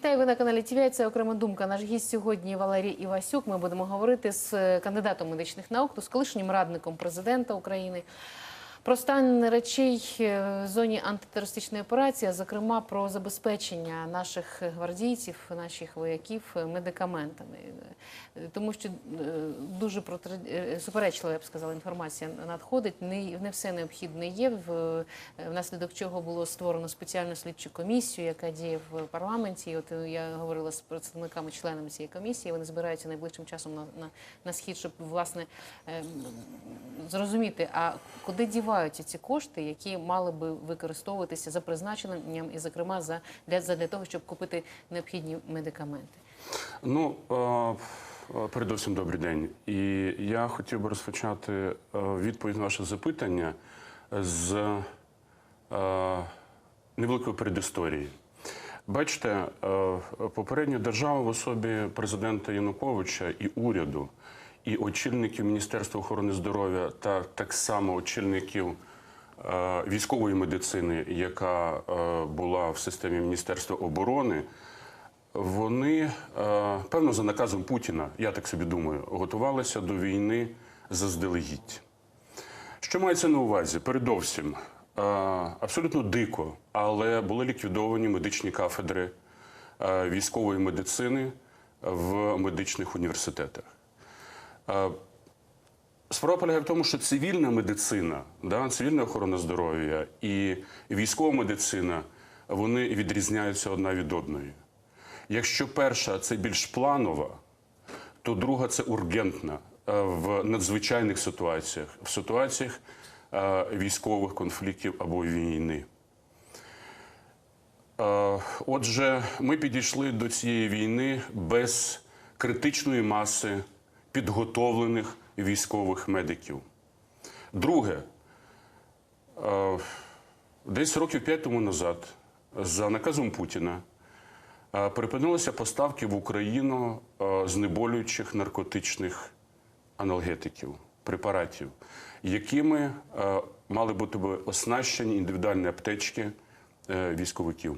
Вітаю ви на каналі ТВ. Це окрема думка. Наш гість сьогодні Валерій Івасюк. Ми будемо говорити з кандидатом медичних наук, то з колишнім радником президента України. Про стан речей в зоні антитерористичної операції, зокрема про забезпечення наших гвардійців, наших вояків медикаментами, тому що е, дуже протри- е, суперечлива, я б сказала, інформація надходить. Не, не все необхідне є. Внаслідок чого було створено спеціальну слідчу комісію, яка діє в парламенті. От е, я говорила з представниками, членами цієї комісії. Вони збираються найближчим часом на, на, на схід, щоб власне е, зрозуміти, а куди діваються ці кошти, які мали би використовуватися за призначенням, і зокрема за для, для того, щоб купити необхідні медикаменти. Ну, е, передусім, добрий день. І я хотів би розпочати е, відповідь на ваше запитання з е, невеликої передісторії. Бачите, попередня держава в особі президента Януковича і уряду, і очільників Міністерства охорони здоров'я, та так само очільників е, військової медицини, яка е, була в системі Міністерства оборони. Вони, е, певно, за наказом Путіна, я так собі думаю, готувалися до війни заздалегідь. Що мається на увазі? Передовсім, абсолютно дико, але були ліквідовані медичні кафедри військової медицини в медичних університетах. Е, Справа полягає в тому, що цивільна медицина, да, цивільна охорона здоров'я і військова медицина вони відрізняються одна від одної. Якщо перша це більш планова, то друга це ургентна е, в надзвичайних ситуаціях, в ситуаціях е, військових конфліктів або війни. Отже, ми підійшли до цієї війни без критичної маси підготовлених військових медиків. Друге, е, десь років п'ять тому назад, за наказом Путіна, е, припинилися поставки в Україну е, знеболюючих наркотичних аналгетиків, препаратів, якими мали бути оснащені індивідуальні аптечки військовиків.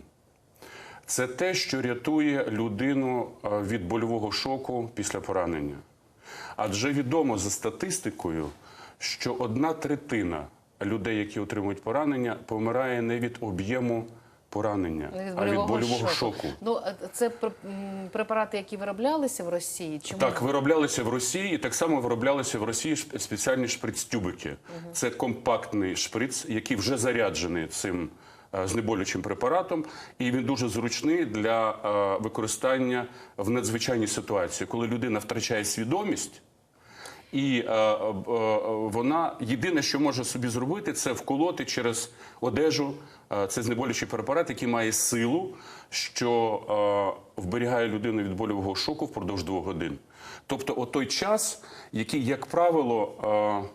Це те, що рятує людину від больового шоку після поранення. Адже відомо за статистикою, що одна третина людей, які отримують поранення, помирає не від об'єму поранення, а від больового шоку. Ну а це препарати, які вироблялися в Росії. Чому Так, вироблялися в Росії, і так само вироблялися в Росії спеціальні шприц-тюбики. Це компактний шприц, який вже заряджений цим знеболючим препаратом, і він дуже зручний для е, використання в надзвичайній ситуації, коли людина втрачає свідомість. І е, е, е, вона єдине, що може собі зробити, це вколоти через одежу. Е, це знеболючий препарат, який має силу, що е, вберігає людину від больового шоку впродовж двох годин. Тобто, от той час, який, як правило, е, е,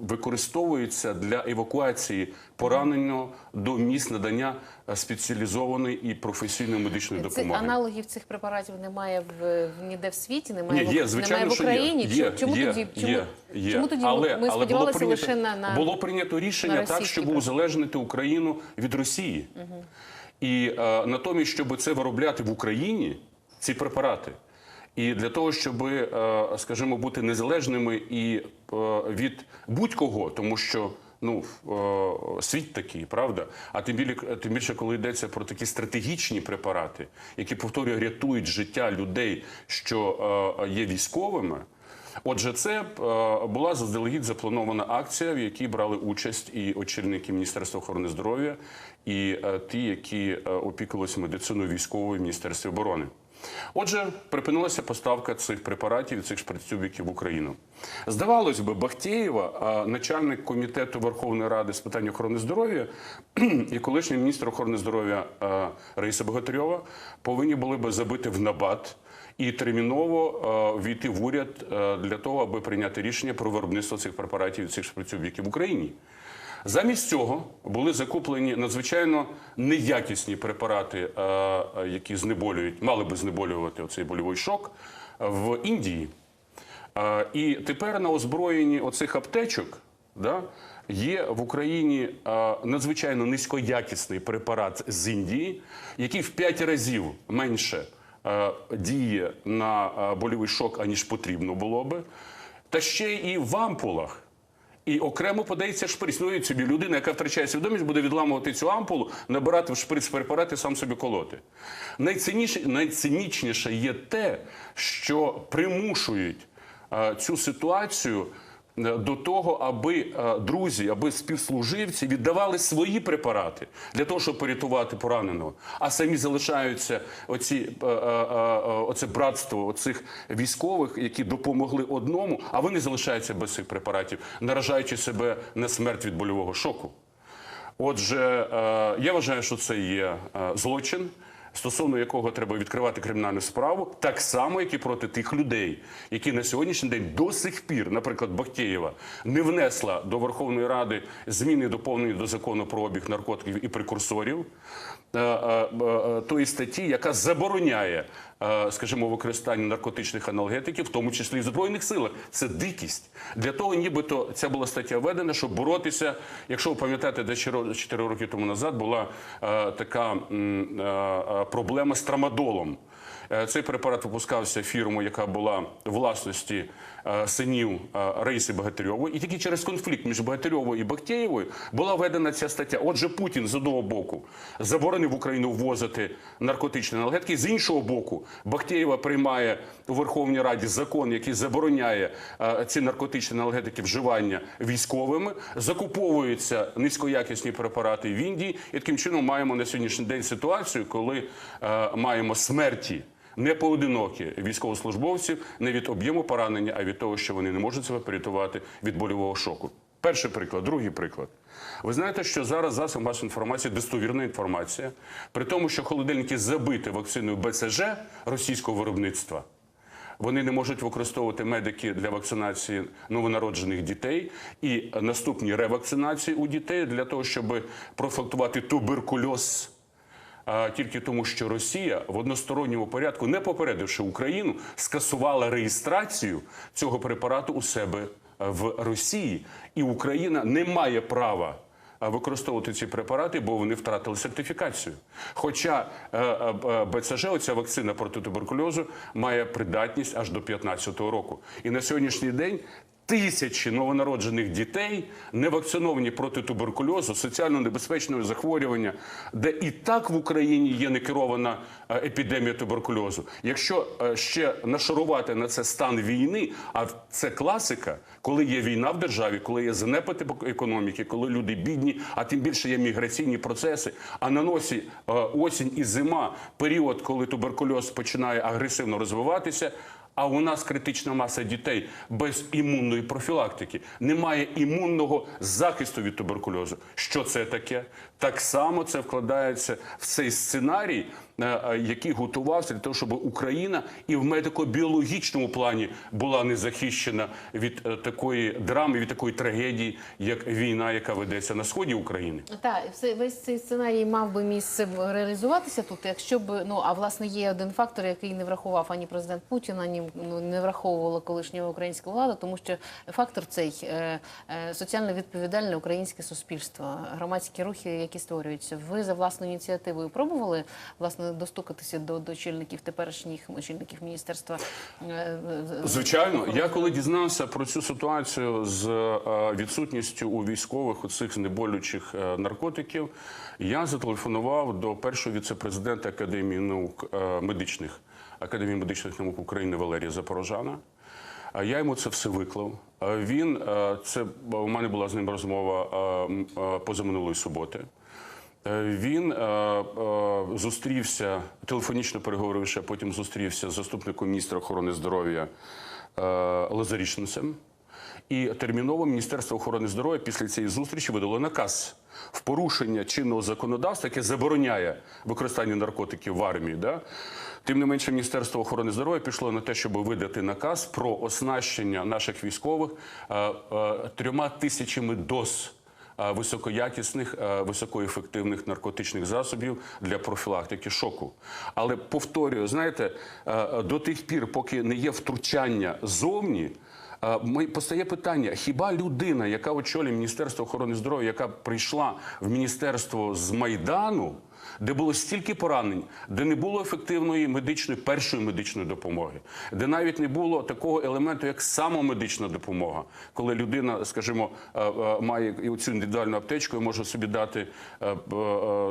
використовується для евакуації пораненого до місць надання е, спеціалізованої і професійної медичної допомоги. аналогів цих препаратів немає в, ніде в світі, немає, Ні, є, звичайно, немає в що Україні. Є. Є, чому є, тоді чому, є, є. чому тоді але, ми але сподівалися було прийнято, лише на, на було прийнято рішення на так, щоб узалежнити Україну від Росії. І е, натомість, щоб це виробляти в Україні, ці препарати. І для того, щоб, е, скажімо, бути незалежними і е, від будь-кого, тому що ну, е, світ такий, правда? А тим більше, тим більше, коли йдеться про такі стратегічні препарати, які повторюю, рятують життя людей, що є військовими. Отже, це була заздалегідь запланована акція, в якій брали участь і очільники Міністерства охорони здоров'я, і ті, які опікувалися медициною військовою в Міністерстві оборони. Отже, припинилася поставка цих препаратів і цих шприцюбіків в Україну. Здавалось би, Бахтєєва, начальник комітету Верховної Ради з питань охорони здоров'я і колишній міністр охорони здоров'я Раїса Богатирьова повинні були би забити в набат і терміново війти в уряд для того, аби прийняти рішення про виробництво цих препаратів і цих шприцюбіків в Україні. Замість цього були закуплені надзвичайно неякісні препарати, е, е, які знеболюють, мали би знеболювати оцей больовий шок в Індії. Е, І тепер на озброєнні оцих аптечок Да? Є в Україні е, надзвичайно низькоякісний препарат з Індії, який в 5 разів менше е, діє на е, больовий шок, аніж потрібно було би. Та ще і в ампулах. І окремо подається шприц. Ну, і собі, людина, яка втрачає свідомість, буде відламувати цю ампулу, набирати в шприц препарат і сам собі колоти. Найцінніше, найцинічніше є те, що примушують е, цю ситуацію до того, аби е, друзі, аби співслуживці віддавали свої препарати для того, щоб порятувати пораненого, а самі залишаються оці, е, е, е, оце братство оцих військових, які допомогли одному, а вони залишаються без цих препаратів, наражаючи себе на смерть від больового шоку. Отже, е, я вважаю, що це є е, злочин, стосовно якого треба відкривати кримінальну справу, так само, як і проти тих людей, які на сьогоднішній день до сих пір, наприклад, Бахтєєва, не внесла до Верховної Ради зміни доповнені до закону про обіг наркотиків і прекурсорів. Е, е, е, Тої статті, яка забороняє, скажімо, використання наркотичних аналгетиків, в тому числі і в збройних силах. Це дикість. Для того, нібито ця була стаття введена, щоб боротися. Якщо ви пам'ятаєте, де 4 роки тому назад була така проблема з трамадолом. Цей препарат випускався фірмою, яка була власності синів е, Раїси Багатирьової. І тільки через конфлікт між Багатирьовою і Бахтєєвою була введена ця стаття. Отже, Путін з одного боку заборонив Україну ввозити наркотичні аналгетики. З іншого боку, Бахтєєва приймає у Верховній Раді закон, який забороняє е, ці наркотичні аналгетики вживання військовими. Закуповуються низькоякісні препарати в Індії. І таким чином маємо на сьогоднішній день ситуацію, коли е, маємо смерті не поодинокі військовослужбовців не від об'єму поранення, а від того, що вони не можуть себе порятувати від больового шоку. Перший приклад, другий приклад. Ви знаєте, що зараз засоб масової інформації достовірна інформація, при тому, що холодильники забиті вакциною БЦЖ російського виробництва. Вони не можуть використовувати медики для вакцинації новонароджених дітей і наступні ревакцинації у дітей для того, щоб профілактувати туберкульоз. А, Тільки тому, що Росія в односторонньому порядку, не попередивши Україну, скасувала реєстрацію цього препарату у себе е, в Росії, і Україна не має права е, використовувати ці препарати, бо вони втратили сертифікацію. Хоча е, БЦЖ, оця вакцина проти туберкульозу, має придатність аж до 2015 року. І на сьогоднішній день. Тисячі новонароджених дітей не вакциновані проти туберкульозу, соціально небезпечного захворювання, де і так в Україні є некерована е, епідемія туберкульозу. Якщо е, ще нашарувати на це стан війни, а це класика, коли є війна в державі, коли є занепад економіки, коли люди бідні, а тим більше є міграційні процеси. А на носі е, осінь і зима, період, коли туберкульоз починає агресивно розвиватися. А у нас критична маса дітей без імунної профілактики. Немає імунного захисту від туберкульозу. Що це таке? Так само це вкладається в цей сценарій, який готувався для того, щоб Україна і в медико-біологічному плані була не захищена від е, такої драми, від такої трагедії, як війна, яка ведеться на сході України. Так, весь цей сценарій мав би місце реалізуватися тут, якщо б ну а власне є один фактор, який не врахував ані президент Путін, ані ну не враховувала колишня українська влада, тому що фактор цей е, е, соціально відповідальне українське суспільство, громадські рухи, які створюються. Ви за власною ініціативою пробували власне достукатися до, до очільників теперішніх очільників міністерства е, е, Звичайно, я коли дізнався про цю ситуацію з е, відсутністю у військових оцих знеболючих е, наркотиків, я зателефонував до першого віцепрезидента Академії наук е, медичних Академії медичних наук України Валерія Запорожана. Я йому це все виклав. Е, Він е, це у мене була з ним розмова е, е, позаминулої суботи. Е, Він е, е, зустрівся телефонічно переговоривши, а потім зустрівся з заступником міністра охорони здоров'я е, Лазарішинцем. І терміново Міністерство охорони здоров'я після цієї зустрічі видало наказ в порушення чинного законодавства, яке забороняє використання наркотиків в армії. Да? Тим не менше, Міністерство охорони здоров'я пішло на те, щоб видати наказ про оснащення наших військових е, е, трьома тисячами доз високоякісних, е, високоефективних наркотичних засобів для профілактики шоку. Але повторюю, знаєте, е, до тих пір, поки не є втручання зовні. Е, Постає питання: хіба людина, яка очолює Міністерство охорони здоров'я, яка прийшла в міністерство з Майдану, де було стільки поранень, де не було ефективної медичної першої медичної допомоги, де навіть не було такого елементу, як самомедична допомога, коли людина, скажімо, е, е, має цю індивідуальну аптечку і може собі дати е,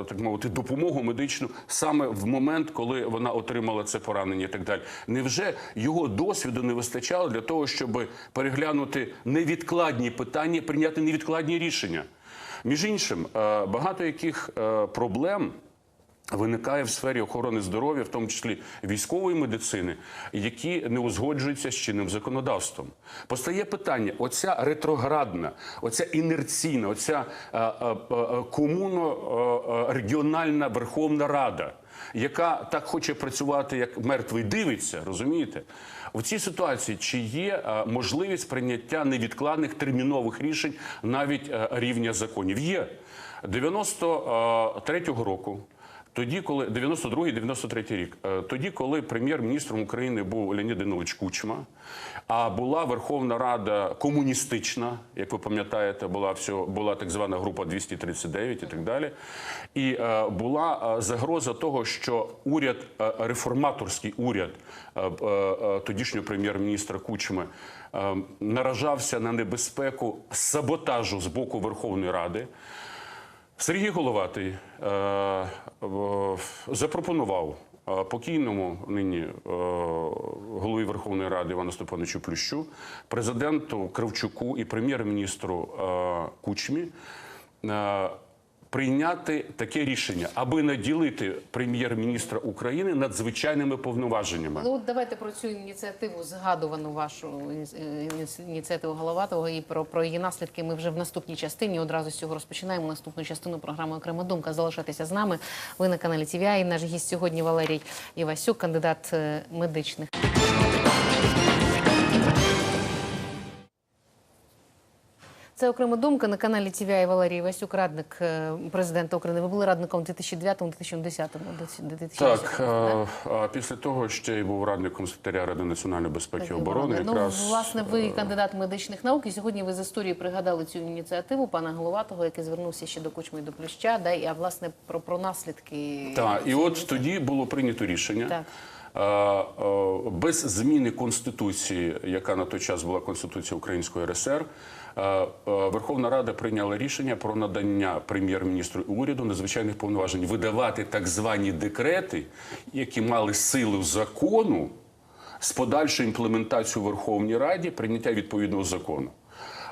так мовити допомогу медичну саме в момент, коли вона отримала це поранення, і так далі. Невже його досвіду не вистачало для того, щоб переглянути невідкладні питання, прийняти невідкладні рішення? Між іншим, е, багато яких е, проблем. Виникає в сфері охорони здоров'я, в тому числі військової медицини, які не узгоджуються з чинним законодавством. Постає питання: оця ретроградна, оця інерційна, оця е, е, е, комуно-регіональна Верховна Рада, яка так хоче працювати, як мертвий дивиться, розумієте? В цій ситуації чи є можливість прийняття невідкладних термінових рішень навіть рівня законів? Є 93-го року. Тоді, коли 92-93 рік, е, тоді, коли прем'єр-міністром України був Леонід Данилович Кучма, а була Верховна Рада комуністична, як ви пам'ятаєте, була всього була так звана група 239 і так далі. І е, була е, загроза того, що уряд, е, реформаторський уряд е, е, тодішнього прем'єр-міністра Кучми е, наражався на небезпеку саботажу з боку Верховної Ради. Сергій Головатий е, запропонував е, покійному нині е, голові Верховної Ради Івану Степановичу Плющу, президенту Кравчуку і прем'єр-міністру Кучмі прийняти таке рішення, аби наділити прем'єр-міністра України надзвичайними повноваженнями. Ну, давайте про цю ініціативу, згадувану вашу ініці- ініці- ініціативу Головатого і про, про її наслідки. Ми вже в наступній частині одразу з цього розпочинаємо наступну частину програми Окрема думка. Залишайтеся з нами. Ви на каналі TVI. Наш гість сьогодні Валерій Івасюк, кандидат е, медичних. Це окрема думка на каналі TVI Валерій Івасюк, радник е, президента України. Ви були радником у 2009-2010 Так, е, а після того ще й був радником секретаря Ради національної безпеки і оборони. Якраз Ну, власне, ви кандидат медичних наук, і сьогодні ви з історії пригадали цю ініціативу пана Головатого, який звернувся ще до Кучми і до Плюща, да, і, а власне про, про наслідки. Так, і от тоді було прийнято рішення. Так. е, е, Без зміни конституції, яка на той час була конституція Української РСР, е, е, Верховна Рада прийняла рішення про надання прем'єр-міністру уряду надзвичайних повноважень видавати так звані декрети, які мали силу закону з подальшою імплементацією Верховній Раді прийняття відповідного закону.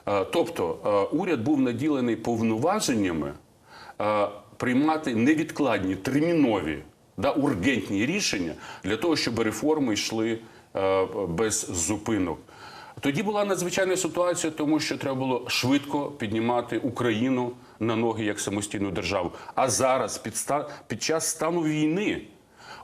Е, Тобто е, уряд був наділений повноваженнями е, приймати невідкладні, термінові, да, ургентні рішення для того, щоб реформи йшли е, без зупинок. Тоді була надзвичайна ситуація, тому що треба було швидко піднімати Україну на ноги як самостійну державу. А зараз, під, ста- під час стану війни,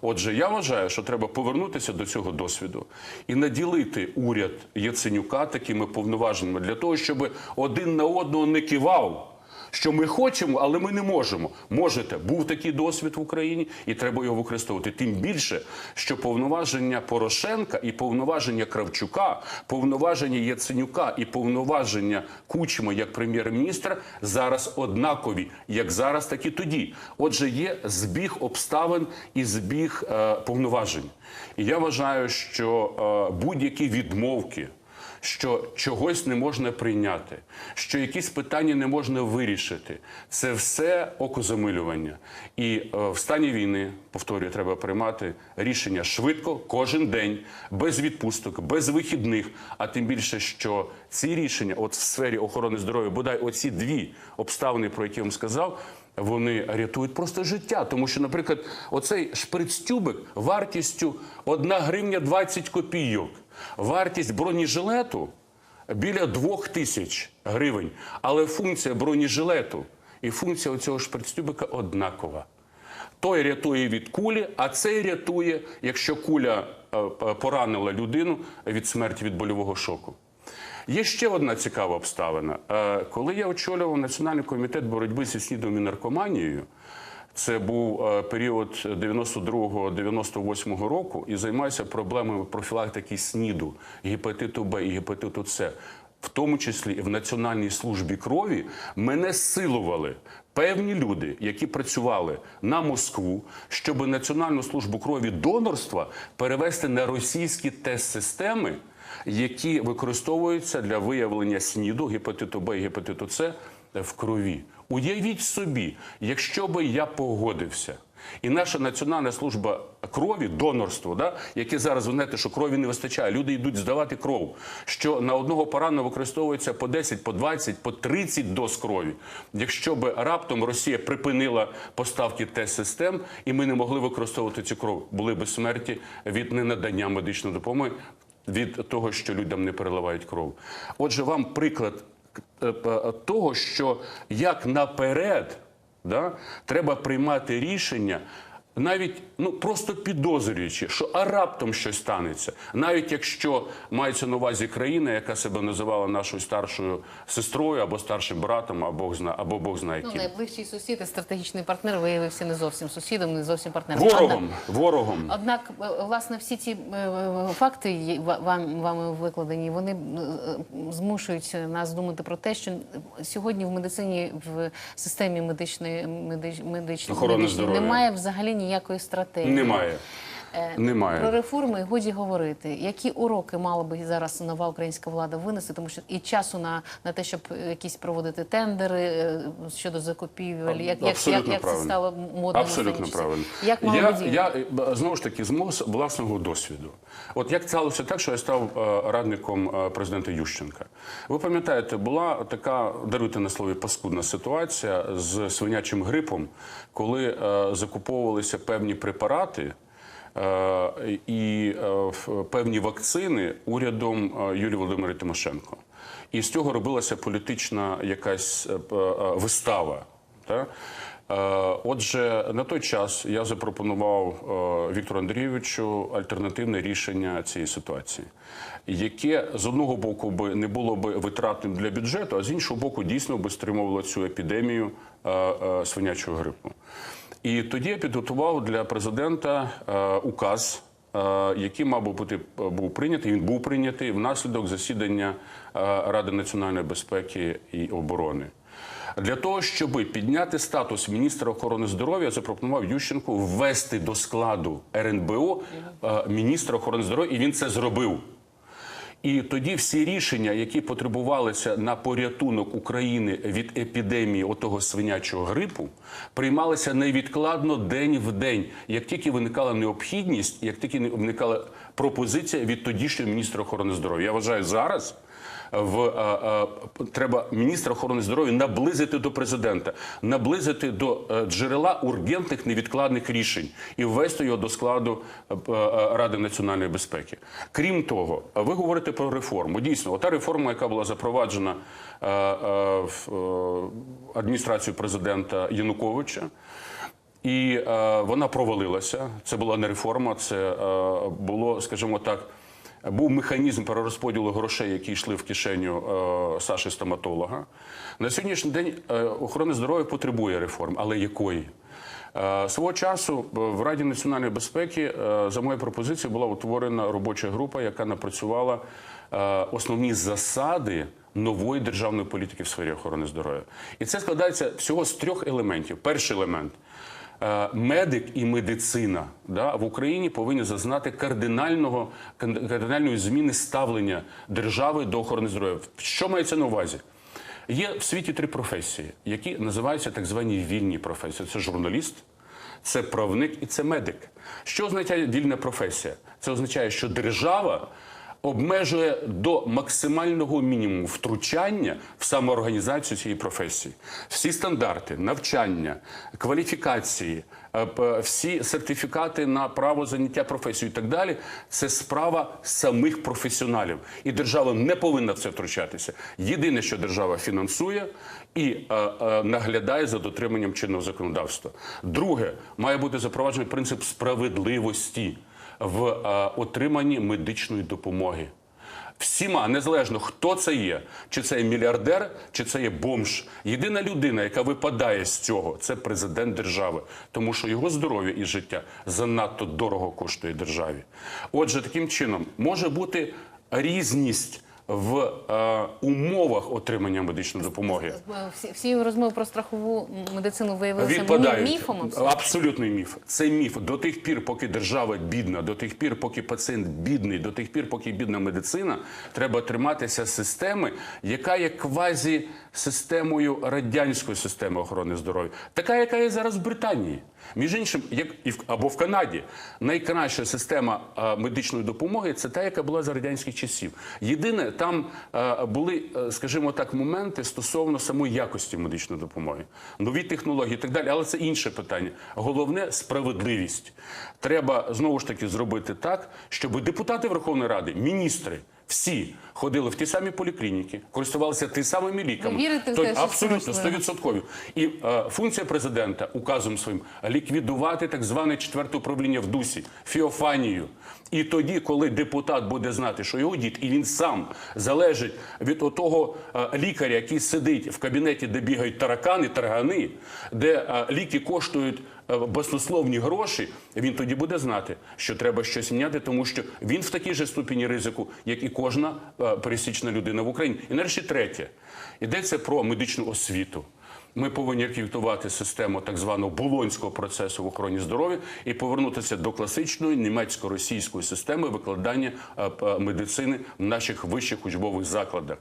Отже, я вважаю, що треба повернутися до цього досвіду і наділити уряд Яценюка такими повноваженнями для того, щоб один на одного не кивав. Що ми хочемо, але ми не можемо. Можете, був такий досвід в Україні, і треба його використовувати. Тим більше, що повноваження Порошенка і повноваження Кравчука, повноваження Яценюка і повноваження Кучми як прем'єр-міністра зараз однакові, як зараз, так і тоді. Отже, є збіг обставин і збіг е, повноважень. І я вважаю, що е, будь-які відмовки що чогось не можна прийняти, що якісь питання не можна вирішити. Це все окозамилювання. І е, в стані війни, повторюю, треба приймати рішення швидко, кожен день, без відпусток, без вихідних. А тим більше, що ці рішення, от в сфері охорони здоров'я, бодай оці дві обставини, про які я вам сказав. Вони рятують просто життя, тому що, наприклад, оцей шприц-тюбик вартістю 1 гривня 20 копійок. Вартість бронежилету біля 2 тисяч гривень. Але функція бронежилету і функція цього шприц-тюбика однакова. Той рятує від кулі, а цей рятує, якщо куля е, поранила людину від смерті від больового шоку. Є ще одна цікава обставина. Е, Коли я очолював Національний комітет боротьби зі снідом і наркоманією, Це був е, період 92-98 року і займаюся проблемами профілактики СНІДу, гепатиту Б і гепатиту С. В тому числі в Національній службі крові мене силували певні люди, які працювали на Москву, щоб Національну службу крові донорства перевести на російські тест-системи, які використовуються для виявлення СНІДу, гепатиту Б і гепатиту С в крові. Уявіть собі, якщо би я погодився. І наша Національна служба крові, донорство, да, яке зараз ви знаєте, що крові не вистачає, люди йдуть здавати кров, що на одного пораненого використовується по 10, по 20, по 30 доз крові. Якщо б раптом Росія припинила поставки тест-систем, і ми не могли використовувати цю кров, були б смерті від ненадання медичної допомоги, від того, що людям не переливають кров. Отже, вам приклад е, е, того, що як наперед да, треба приймати рішення. Навіть ну просто підозрюючи, що а раптом щось станеться, навіть якщо мається на увазі країна, яка себе називала нашою старшою сестрою або старшим братом, або Бог зна або Бог знає Ну, ким. найближчий сусід і стратегічний партнер виявився не зовсім сусідом, не зовсім партнером. ворогом, ворогом. Однак, е, власне, всі ці е, е, факти ва- вам вами викладені, вони змушують нас думати про те, що сьогодні в медицині, в системі медичної медич, медич- медичної здоров'я. немає взагалі ніякої стратегії. Немає. Е, Немає. Про реформи годі говорити. Які уроки мала би зараз нова українська влада винести, тому що і часу на, на те, щоб якісь проводити тендери е, щодо закупівель, як, як, як, як це стало модно Абсолютно правильно. Як мало я, я е, знову ж таки з мого власного досвіду. От як сталося так, що я став е, радником е, президента Ющенка. Ви пам'ятаєте, була така даруйте на слові паскудна ситуація з свинячим грипом, коли е, закуповувалися певні препарати. І е, певні вакцини урядом е, Юлії Володимирівни Тимошенко. І з цього робилася політична якась е, вистава. Та? Е, Отже, на той час я запропонував Віктору Андрійовичу альтернативне рішення цієї ситуації, яке з одного боку не було би витратним для бюджету, а з іншого боку, дійсно би стримувало цю епідемію свинячого грипу. І тоді я підготував для президента е, указ. е, Який мав бути був прийнятий, він був прийнятий внаслідок засідання е, Ради національної безпеки і оборони. Для того, щоб підняти статус міністра охорони здоров'я, запропонував Ющенку ввести до складу РНБО е, міністра охорони здоров'я, і він це зробив. І тоді всі рішення, які потребувалися на порятунок України від епідемії отого свинячого грипу, приймалися невідкладно день в день. Як тільки виникала необхідність, як тільки виникала пропозиція від тодішнього міністра охорони здоров'я. Я вважаю зараз. В е, е, треба міністра охорони здоров'я наблизити до президента, наблизити до е, джерела ургентних невідкладних рішень і ввести його до складу Ради національної безпеки. Крім того, ви говорите про реформу. Дійсно, ота реформа, яка була запроваджена в адміністрацією президента Януковича. І е, вона провалилася. Це була не реформа, це е, було, скажімо так, був механізм перерозподілу грошей, які йшли в кишеню е, Саші стоматолога. На сьогоднішній день е, охорона здоров'я потребує реформ, але якої? Е, Свого часу е, в Раді національної безпеки за моєю пропозицією була утворена робоча група, яка напрацювала основні засади нової державної політики в сфері охорони здоров'я. І це складається всього з трьох елементів. Перший елемент. Е, Медик і медицина да, в Україні повинні зазнати кардинального кардинальної зміни ставлення держави до охорони здоров'я. Що мається на увазі? Є в світі три професії, які називаються так звані вільні професії. Це журналіст, це правник і це медик. Що означає вільна професія? Це означає, що держава обмежує до максимального мінімуму втручання в самоорганізацію цієї професії. Всі стандарти, навчання, кваліфікації, е, всі сертифікати на право заняття професією і так далі це справа самих професіоналів. І держава не повинна в це втручатися. Єдине, що держава фінансує і е, е, наглядає за дотриманням чинного законодавства. Друге, має бути запроваджений принцип справедливості в е, отриманні медичної допомоги. Всіма, незалежно хто це є, чи це є мільярдер, чи це є бомж. Єдина людина, яка випадає з цього, це президент держави, тому що його здоров'я і життя занадто дорого коштує державі. Отже, таким чином може бути різність в е, умовах отримання медичної допомоги. Всі, всі розмови про страхову медицину виявилися Відпадають. міфом. абсолютно. Абсолютний міф. Це міф. До тих пір, поки держава бідна, до тих пір, поки пацієнт бідний, до тих пір, поки бідна медицина, треба триматися системи, яка є квазі системою радянської системи охорони здоров'я, така, яка є зараз в Британії. Між іншим, як і в або в Канаді, найкраща система а, медичної допомоги це та, яка була за радянських часів. Єдине, там а, були, е, скажімо так, моменти стосовно самої якості медичної допомоги, нові технології і так далі. Але це інше питання. Головне справедливість. Треба знову ж таки зробити так, щоб депутати Верховної Ради, міністри. Всі ходили в ті самі поліклініки, користувалися ті самими ліками. Ви вірите в те, що абсолютно? 100%. І е, функція президента указом своїм ліквідувати так зване четверте управління в дусі, фіофанію. І тоді, коли депутат буде знати, що його дід, і він сам залежить від того е, лікаря, який сидить в кабінеті, де бігають таракани, таргани, де е, ліки коштують е, баснословні гроші, він тоді буде знати, що треба щось міняти, тому що він в такій же ступені ризику, як і кожна пересічна людина в Україні. І нарешті третє. Йдеться про медичну освіту. Ми повинні реквітувати систему так званого болонського процесу в охороні здоров'я і повернутися до класичної німецько-російської системи викладання е, медицини в наших вищих учбових закладах.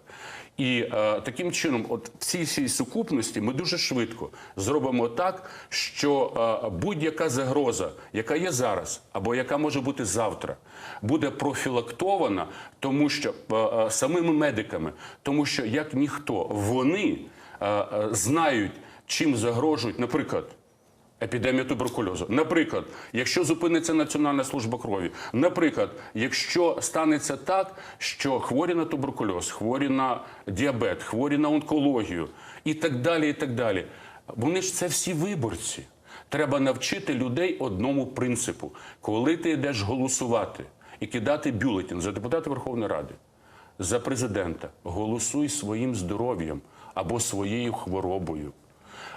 І е, таким чином, от в цій всій сукупності, ми дуже швидко зробимо так, що е, будь-яка загроза, яка є зараз, або яка може бути завтра, буде профілактована, тому що е, е, самими медиками, тому що як ніхто вони знають, чим загрожують, наприклад. Епідемія туберкульозу. Наприклад, якщо зупиниться Національна служба крові, наприклад, якщо станеться так, що хворі на туберкульоз, хворі на діабет, хворі на онкологію і так далі, і так далі. Вони ж це всі виборці. Треба навчити людей одному принципу: коли ти йдеш голосувати і кидати бюлетень за депутата Верховної Ради, за президента, голосуй своїм здоров'ям або своєю хворобою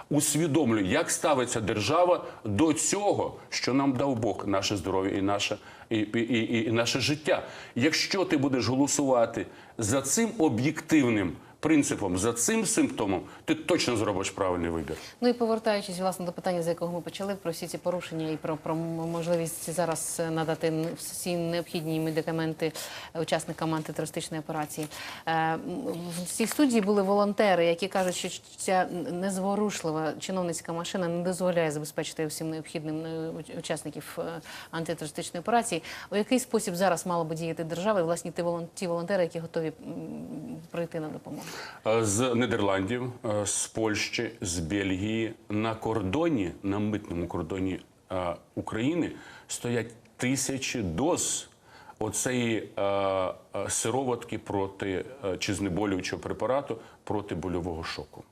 усвідомлюю, як ставиться держава до цього, що нам дав Бог, наше здоров'я і наше, і, і, і, і наше життя. Якщо ти будеш голосувати за цим об'єктивним принципом, за цим симптомом, ти точно зробиш правильний вибір. Ну і повертаючись власне до питання, з якого ми почали, про всі ці порушення і про, про можливість зараз надати всі необхідні медикаменти учасникам антитерористичної операції. Е, В цій студії були волонтери, які кажуть, що ця незворушлива чиновницька машина не дозволяє забезпечити всім необхідним е, учасників е, антитерористичної операції. У який спосіб зараз мала би діяти держава і власне ті волонтери, які готові прийти на допомогу? Е, З Нідерландів, е, з Польщі, з Бельгії на кордоні, на митному кордоні е, України стоять тисячі доз оцеї сироватки проти чи знеболюючого препарату проти больового шоку.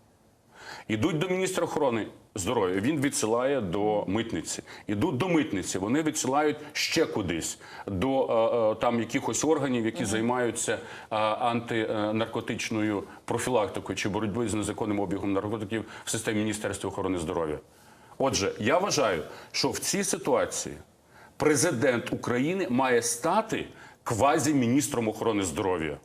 Ідуть до міністра охорони здоров'я. Він відсилає до митниці. Ідуть до митниці. Вони відсилають ще кудись до е, е, там якихось органів, які займаються е, антинаркотичною профілактикою чи боротьбою з незаконним обігом наркотиків в системі Міністерства охорони здоров'я. Отже, я вважаю, що в цій ситуації президент України має стати квазі-міністром охорони здоров'я.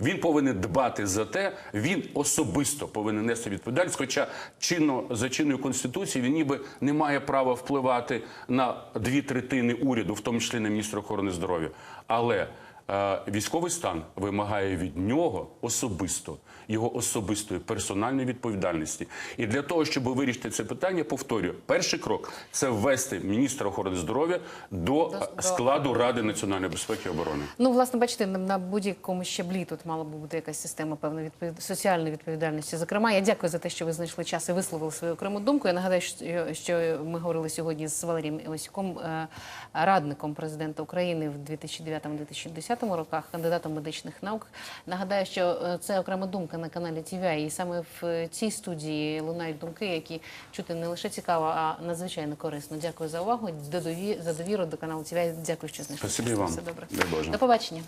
Він повинен дбати за те, він особисто повинен нести відповідальність. Хоча чинно за чинною конституції він ніби не має права впливати на дві третини уряду, в тому числі на міністра охорони здоров'я. Але е, військовий стан вимагає від нього особисто його особистої персональної відповідальності. І для того, щоб вирішити це питання, повторюю, перший крок це ввести міністра охорони здоров'я до е, складу Ради національної безпеки і оборони. Ну, власне, бачите, на, будь-якому щаблі тут мала би бути якась система певної відповід... соціальної відповідальності. Зокрема, я дякую за те, що ви знайшли час і висловили свою окрему думку. Я нагадаю, що, що ми говорили сьогодні з Валерієм Івасюком, е, радником президента України в 2009-2010 роках, кандидатом медичних наук. Нагадаю, що е, це окрема думка на каналі ТВА, і саме в цій студії лунають думки, які чути не лише цікаво, а надзвичайно корисно. Дякую за увагу. До дові... за довіру до каналу ТВА. Дякую, що знайшли. Спасибі вам. Все добре. Дай Боже. До побачення.